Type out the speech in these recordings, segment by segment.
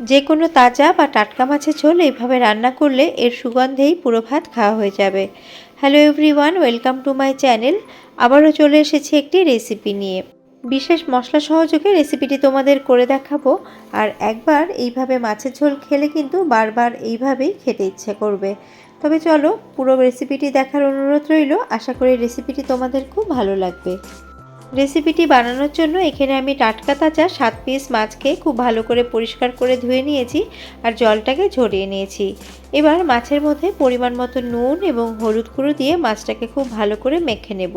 যে কোনো তাজা বা টাটকা মাছের ঝোল এইভাবে রান্না করলে এর সুগন্ধেই পুরো ভাত খাওয়া হয়ে যাবে। Hello everyone welcome to my channel আবারও চলে এসেছি একটি রেসিপি নিয়ে। বিশেষ মশলা সহযোগে রেসিপিটি তোমাদের করে দেখাবো। আর একবার এইভাবে মাছের ঝোল খেলে কিন্তু বারবার এইভাবেই খেতে ইচ্ছে করবে। তবে চলো পুরো রেসিপিটি দেখার অনুরোধ রইল। আশা করি রেসিপিটি তোমাদের খুব ভালো লাগবে। রেসিপিটি বানানোর জন্য এখানে আমি টাটকা তাজা সাত পিস মাছকে খুব ভালো করে পরিষ্কার করে ধুয়ে নিয়েছি আর জলটাকে ঝরিয়ে নিয়েছি। এবার মাছের মধ্যে পরিমাণ মতো নুন এবং হলুদ গুঁড়ো দিয়ে মাছটাকে খুব ভালো করে মেখে নেব।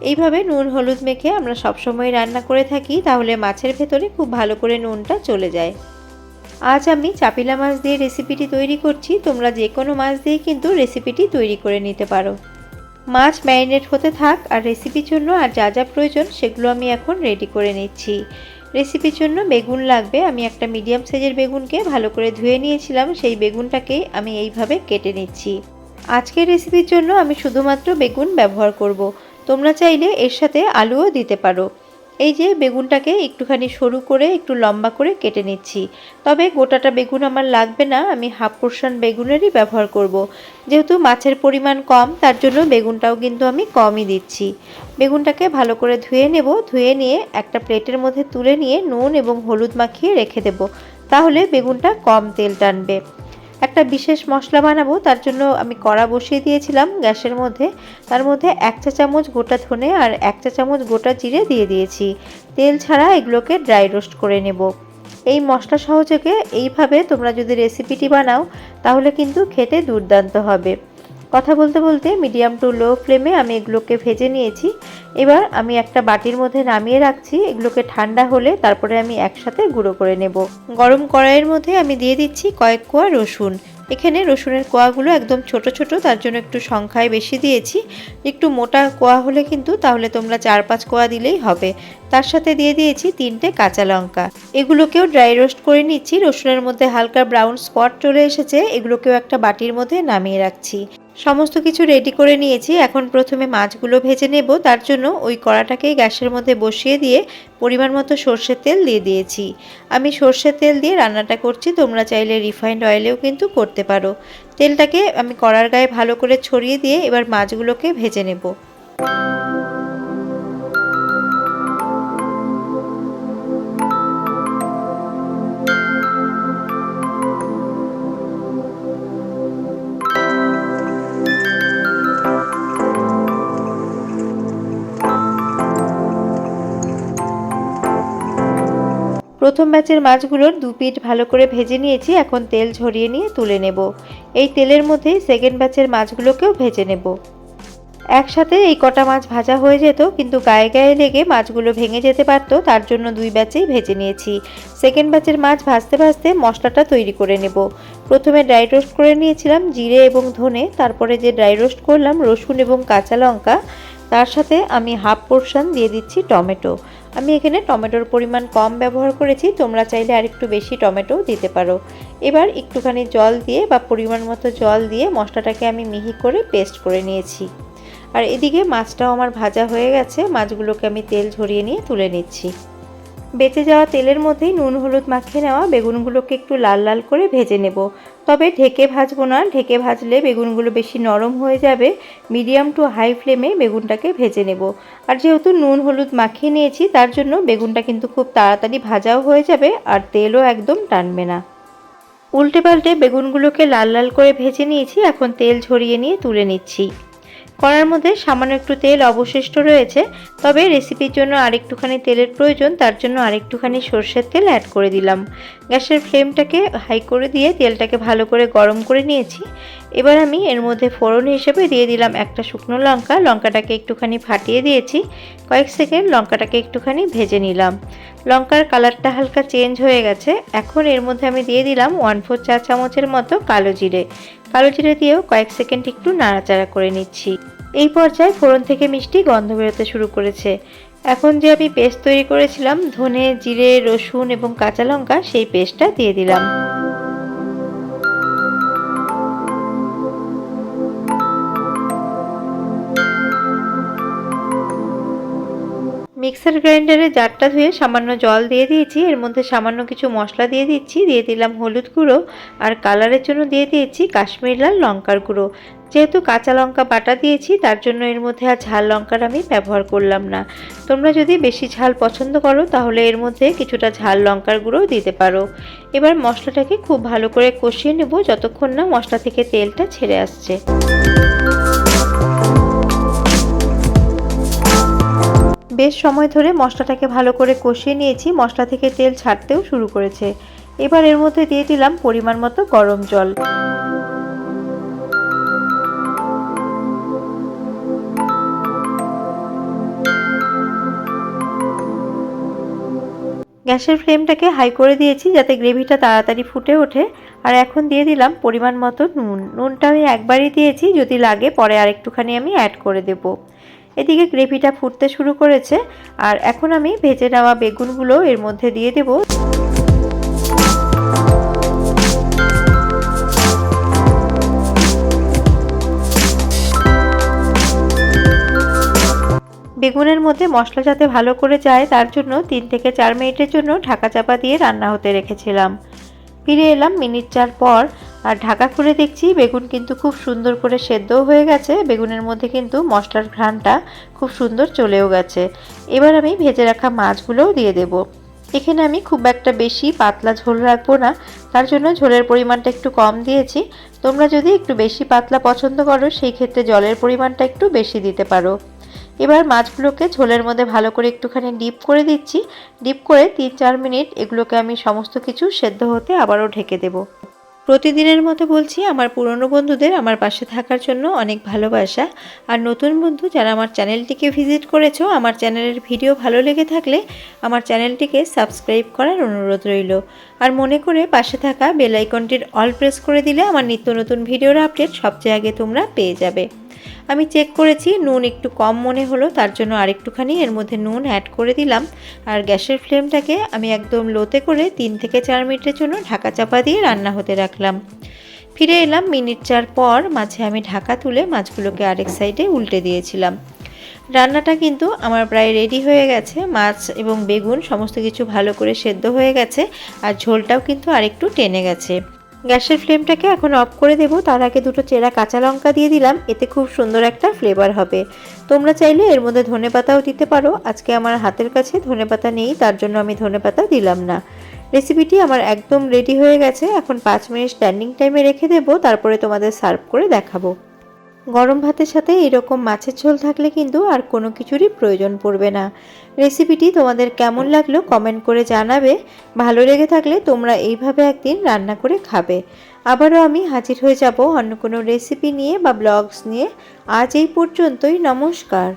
এইভাবে নুন হলুদ মেখে আমরা সবসময় রান্না করে থাকি, তাহলে মাছের ভেতরে খুব ভালো করে নুনটা চলে যায়। আজ আমি চাপিলা মাছ দিয়ে রেসিপিটি তৈরি করছি, তোমরা যে কোনো মাছ দিয়ে কিন্তু রেসিপিটি তৈরি করে নিতে পারো। মাছ ম্যারিনেট হতে থাক আর রেসিপির জন্য আর যা যা প্রয়োজন সেগুলো আমি এখন রেডি করে নিচ্ছি। রেসিপির জন্য বেগুন লাগবে। আমি একটা মিডিয়াম সাইজের বেগুনকে ভালো করে ধুয়ে নিয়েছিলাম। সেই বেগুনটাকে আমি এইভাবে কেটে নিচ্ছি। আজকের রেসিপির জন্য আমি শুধুমাত্র বেগুন ব্যবহার করব। তোমরা চাইলে এর সাথে আলুও দিতে পারো। এই যে বেগুনটাকে একটুখানি সরু করে, একটু লম্বা করে কেটে নিচ্ছি। তবে গোটাটা বেগুন আমার লাগবে না, আমি হাফ পোর্শন বেগুনেরই ব্যবহার করব। যেহেতু মাছের পরিমাণ কম, তার জন্য বেগুনটাও কিন্তু আমি কমই দিচ্ছি। বেগুনটাকে ভালো করে ধুয়ে নেব, ধুয়ে নিয়ে একটা প্লেটের মধ্যে তুলে নিয়ে নুন এবং হলুদ মাখিয়ে রেখে দেব। তাহলে বেগুনটা কম তেল টানবে। একটা বিশেষ মশলা বানাবো, তার জন্য আমি কড়া বসিয়ে দিয়েছিলাম গ্যাসের মধ্যে। তার মধ্যে এক চা চামচ গোটা ধনে আর এক চা চামচ গোটা জিরে দিয়ে দিয়েছি। তেল ছাড়া এগুলোকে ড্রাই রোস্ট করে নেব। এই মশলা সহযোগে এইভাবে তোমরা যদি রেসিপিটি বানাও, তাহলে কিন্তু খেতে দুর্দান্ত হবে। কথা বলতে বলতে মিডিয়াম টু লো ফ্লেমে আমি এগুলোকে ভেজে নিয়েছি। এবার আমি একটা বাটির মধ্যে নামিয়ে রাখছি। এগুলোকে ঠান্ডা হলে তারপরে আমি একসাথে গুঁড়ো করে নেব। গরম কড়াইয়ের মধ্যে আমি দিয়ে দিচ্ছি কয়েক কোয়া রসুন। এখানে রসুনের কোয়াগুলো একদম ছোট ছোট, তার জন্য একটু সংখ্যায় বেশি দিয়েছি। একটু মোটা কোয়া হলে কিন্তু তাহলে তোমরা চার পাঁচ কোয়া দিলেই হবে। তার সাথে দিয়ে দিয়েছি তিনটে কাঁচা লঙ্কা। এগুলোকেও ড্রাই রোস্ট করে নিচ্ছি। রসুনের মধ্যে হালকা ব্রাউন স্পট চলে এসেছে। এগুলোকেও একটা বাটির মধ্যে নামিয়ে রাখছি। সমস্ত কিছু রেডি করে নিয়েছি। এখন প্রথমে মাছগুলো ভেজে নেব। তার জন্য ওই কড়াটাকেই গ্যাসের মধ্যে বসিয়ে দিয়ে পরিমাণ মতো সর্ষের তেল দিয়ে দিয়েছি। আমি সর্ষের তেল দিয়ে রান্নাটা করছি। তোমরা চাইলে রিফাইন্ড অয়েলেও কিন্তু করতে পারো। তেলটাকে আমি কড়ার গায়ে ভালো করে ছড়িয়ে দিয়ে এবার মাছগুলোকে ভেজে নেব। প্রথম ব্যাচের মাছগুলোর দু পিঠ ভালো করে ভেজে নিয়েছি, এখন তেল ঝরিয়ে নিয়ে তুলে নেব। এই তেলের মধ্যেই সেকেন্ড ব্যাচের মাছগুলোকেও ভেজে নেব। একসাথে এই কটা মাছ ভাজা হয়ে যেত, কিন্তু গায়ে গায়ে লেগে মাছগুলো ভেঙে যেতে পারতো, তার জন্য দুই ব্যাচেই ভেজে নিয়েছি। সেকেন্ড ব্যাচের মাছ ভাজতে ভাজতে মশলাটা তৈরি করে নেব। প্রথমে ড্রাই রোস্ট করে নিয়েছিলাম জিরে এবং ধনে, তারপরে যে ড্রাই রোস্ট করলাম রসুন এবং কাঁচা লঙ্কা, তার সাথে আমি হাফ পোর্শন দিয়ে দিচ্ছি টমেটো। আমি এখানে টমেটোর পরিমাণ কম ব্যবহার করেছি, তোমরা চাইলে আরেকটু বেশি টমেটো দিতে পারো। এবার একটুখানি জল দিয়ে বা পরিমাণ মতো জল দিয়ে মশলাটাকে আমি মিহি করে পেস্ট করে নিয়েছি। আর এদিকে মাছটাও আমার ভাজা হয়ে গেছে, মাছগুলোকে আমি তেল ঝরিয়ে নিয়ে তুলে নিচ্ছি। বেঁচে যাওয়া তেলের মধ্যেই নুন হলুদ মাখিয়ে নেওয়া বেগুনগুলোকে একটু লাল লাল করে ভেজে নেব। তবে ঢেকে ভাজবো না, ঢেকে ভাজলে বেগুনগুলো বেশি নরম হয়ে যাবে। মিডিয়াম টু হাই ফ্লেমে বেগুনটাকে ভেজে নেব। আর যেহেতু নুন হলুদ মাখিয়ে নিয়েছি, তার জন্য বেগুনটা কিন্তু খুব তাড়াতাড়ি ভাজাও হয়ে যাবে আর তেলও একদম টানবে না। উল্টে পাল্টে বেগুনগুলোকে লাল লাল করে ভেজে নিয়েছি, এখন তেল ঝরিয়ে নিয়ে তুলে নিচ্ছি। কড়ার মধ্যে সামান্য একটু তেল অবশিষ্ট রয়েছে, তবে রেসিপির জন্য আরেকটুখানি তেলের প্রয়োজন, তার জন্য আরেকটুখানি সর্ষের তেল অ্যাড করে দিলাম। গ্যাসের ফ্লেমটাকে হাই করে দিয়ে তেলটাকে ভালো করে গরম করে নিয়েছি। এবার আমি এর মধ্যে ফোড়ন হিসেবে দিয়ে দিলাম একটা শুকনো লঙ্কা। লঙ্কাটাকে একটুখানি ফাটিয়ে দিয়েছি। কয়েক সেকেন্ড লঙ্কাটাকে একটুখানি ভেজে নিলাম। লঙ্কার কালারটা হালকা চেঞ্জ হয়ে গেছে। এখন এর মধ্যে আমি দিয়ে দিলাম ওয়ান ফোর চা চামচের মতো কালো জিরে। কালো জিরে দিয়েও কয়েক সেকেন্ড একটু নাড়াচাড়া করে নিচ্ছি। এই পর্যায়ে ফোড়ন থেকে মিষ্টি গন্ধ বেরোতে শুরু করেছে। এখন যে আমি পেস্ট তৈরি করেছিলাম, ধনে, জিরে, রসুন এবং কাঁচা লঙ্কা, সেই পেস্টটা দিয়ে দিলাম। মিক্সার গ্রাইন্ডারে জারটা ধুয়ে সামান্য জল দিয়ে দিয়েছি। এর মধ্যে সামান্য কিছু মশলা দিয়ে দিচ্ছি। দিয়ে দিলাম হলুদ গুঁড়ো আর কালারের জন্য দিয়ে দিয়েছি কাশ্মীর লাল লঙ্কার গুঁড়ো। যেহেতু কাঁচা লঙ্কা বাটা দিয়েছি, তার জন্য এর মধ্যে আর ঝাল লঙ্কার আমি ব্যবহার করলাম না। তোমরা যদি বেশি ঝাল পছন্দ করো, তাহলে এর মধ্যে কিছুটা ঝাল লঙ্কার গুঁড়ো দিতে পারো। এবার মশলাটাকে খুব ভালো করে কষিয়ে নেব, যতক্ষণ না মশলা থেকে তেলটা ছেড়ে আসছে। বেশ সময় ধরে মশলাটাকে ভালো করে কষিয়ে নিয়েছি। মশলা থেকে তেল ছাড়তেও শুরু করেছে। এবার এর মধ্যে দিয়ে দিলাম পরিমাণ মতো গরম জল। গ্যাসের ফ্লেমটাকে হাই করে দিয়েছি যাতে গ্রেভিটা তাড়াতাড়ি ফুটে ওঠে। আর এখন দিয়ে দিলাম পরিমাণ মতো নুন। নুনটা আমি একবারই দিয়েছি, যদি লাগে পরে আরেকটুখানি আমি অ্যাড করে দেব। এদিকে গ্রেভিটা ফুটতে শুরু করেছে, আর এখন আমি ভেজে নেওয়া বেগুনগুলো এর মধ্যে দিয়ে দেব। বেগুনের মধ্যে মশলা যাতে ভালো করে যায়, তার জন্য তিন থেকে চার মিনিটের জন্য ঢাকা চাপা দিয়ে রান্না হতে রেখেছিলাম। ফিরে এলাম মিনিট চার পর আর ঢাকা খুলে দেখছি বেগুন কিন্তু খুব সুন্দর করে সেদ্ধও হয়ে গেছে। বেগুনের মধ্যে কিন্তু মশলার ঘ্রাণটা খুব সুন্দর চলেও গেছে। এবার আমি ভেজে রাখা মাছগুলোও দিয়ে দেব। এখানে আমি খুব একটা বেশি পাতলা ঝোল রাখব না, তার জন্য ঝোলের পরিমাণটা একটু কম দিয়েছি। তোমরা যদি একটু বেশি পাতলা পছন্দ করো, সেই ক্ষেত্রে জলের পরিমাণটা একটু বেশি দিতে পারো। এবার মাছগুলোকে ঝোলের মধ্যে ভালো করে একটুখানি ডিপ করে দিচ্ছি। ডিপ করে তিন চার মিনিট এগুলোকে আমি সমস্ত কিছু সেদ্ধ হতে আবারও ঢেকে দেব। প্রতিদিনের মতো বলছি, আমার পুরনো বন্ধুদের আমার পাশে থাকার জন্য অনেক ভালোবাসা। আর নতুন বন্ধু যারা আমার চ্যানেলটিকে ভিজিট করেছ, আমার চ্যানেলের ভিডিও ভালো লেগে থাকলে আমার চ্যানেলটিকে সাবস্ক্রাইব করার অনুরোধ রইল। আর মনে করে পাশে থাকা বেল আইকনটির অল প্রেস করে দিলে আমার নিত্য নতুন ভিডিওর আপডেট সবচেয়ে আগে তোমরা পেয়ে যাবে। আমি চেক করেছি, নুন একটু কম মনে হলো, তার জন্য আরেকটুখানি এর মধ্যে নুন অ্যাড করে দিলাম। আর গ্যাসের ফ্লেমটাকে আমি একদম লোতে করে তিন থেকে চার মিনিটের জন্য ঢাকা চাপা দিয়ে রান্না হতে রাখলাম। ফিরে এলাম মিনিট চার পর, মাঝে আমি ঢাকা তুলে মাছগুলোকে আরেক সাইডে উল্টে দিয়েছিলাম। রান্নাটা কিন্তু আমার প্রায় রেডি হয়ে গেছে, মাছ এবং বেগুন সমস্ত কিছু ভালো করে সেদ্ধ হয়ে গেছে, আর ঝোলটাও কিন্তু আরেকটু টেনে গেছে। গ্যাসের ফ্লেমটাকে এখন অফ করে দেব। তার আগে দুটো চেরা কাঁচা লঙ্কা দিয়ে দিলাম। এতে খুব সুন্দর একটা ফ্লেভার হবে। তোমরা চাইলে এর মধ্যে ধনে পাতাও দিতে পারো। আজকে আমার হাতের কাছে ধনে পাতা নেই, তার জন্য আমি ধনে পাতা দিলাম না। রেসিপিটি আমার একদম রেডি হয়ে গেছে। এখন পাঁচ মিনিট স্ট্যান্ডিং টাইমে রেখে দেবো। তারপরে তোমাদের সার্ভ করে দেখাবো। গরম ভাতের সাথে এরকম মাছের ঝোল থাকলে কিন্তু আর কোনো কিছুরই প্রয়োজন পড়বে না। রেসিপিটি তোমাদের কেমন লাগল কমেন্ট করে জানাবে। ভালো লেগে থাকলে তোমরা এইভাবে একদিন রান্না করে খাবে। আবারও আমি হাজির হয়ে যাব অন্য কোনো রেসিপি নিয়ে বা ব্লগস নিয়ে। আজ এই পর্যন্তই, নমস্কার।